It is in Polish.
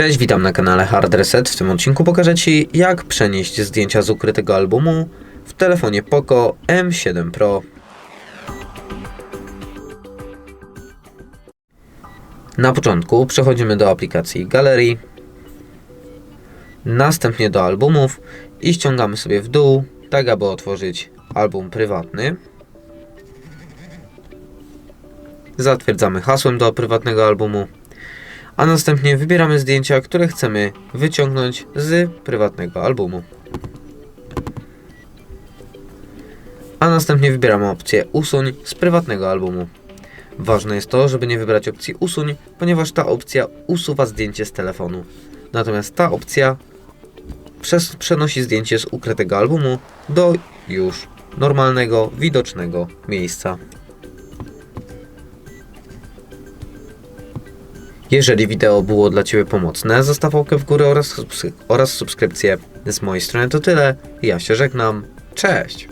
Cześć, witam na kanale Hard Reset. W tym odcinku pokażę Ci, jak przenieść zdjęcia z ukrytego albumu w telefonie Poco M7 Pro. Na początku przechodzimy do aplikacji Galerii, następnie do albumów i ściągamy sobie w dół, tak aby otworzyć album prywatny. Zatwierdzamy hasłem do prywatnego albumu a następnie wybieramy zdjęcia, które chcemy wyciągnąć z prywatnego albumu. A następnie wybieramy opcję usuń z prywatnego albumu. Ważne jest to, żeby nie wybrać opcji usuń, ponieważ ta opcja usuwa zdjęcie z telefonu. Natomiast ta opcja przenosi zdjęcie z ukrytego albumu do już normalnego, widocznego miejsca. Jeżeli wideo było dla Ciebie pomocne, zostaw łapkę w górę oraz, oraz subskrypcję. Z mojej strony to tyle. Ja się żegnam. Cześć!